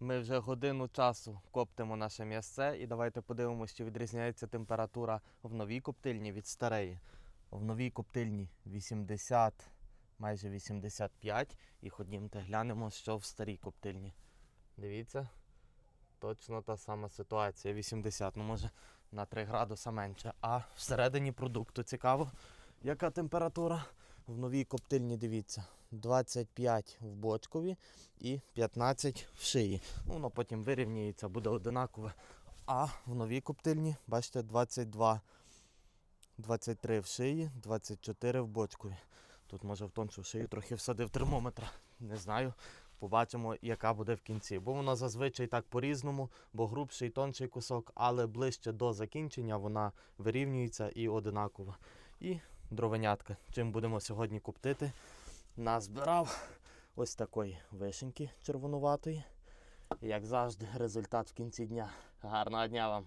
Ми вже годину часу коптимо наше м'ясце і давайте подивимося, чи відрізняється температура в новій коптильні від старої. В новій коптильні 80, майже 85. І ходімте глянемо, що в старій коптильні. Дивіться, точно та сама ситуація. 80, ну може на 3 градуса менше. А всередині продукту цікаво, яка температура. В новій коптильні дивіться, 25 в бочкові і 15 в шиї. Ну, Воно потім вирівнюється, буде одинакове. А в новій коптильні, бачите, 22, 23 в шиї, 24 в бочкові. Тут може в тоншу шию трохи всадив термометра. Не знаю. Побачимо, яка буде в кінці. Бо вона зазвичай так по-різному, бо грубший тонший кусок, але ближче до закінчення вона вирівнюється і одинакова. І дровенятка. Чим будемо сьогодні коптити? Назбирав ось такої вишеньки червонуватої. Як завжди, результат в кінці дня. Гарного дня вам!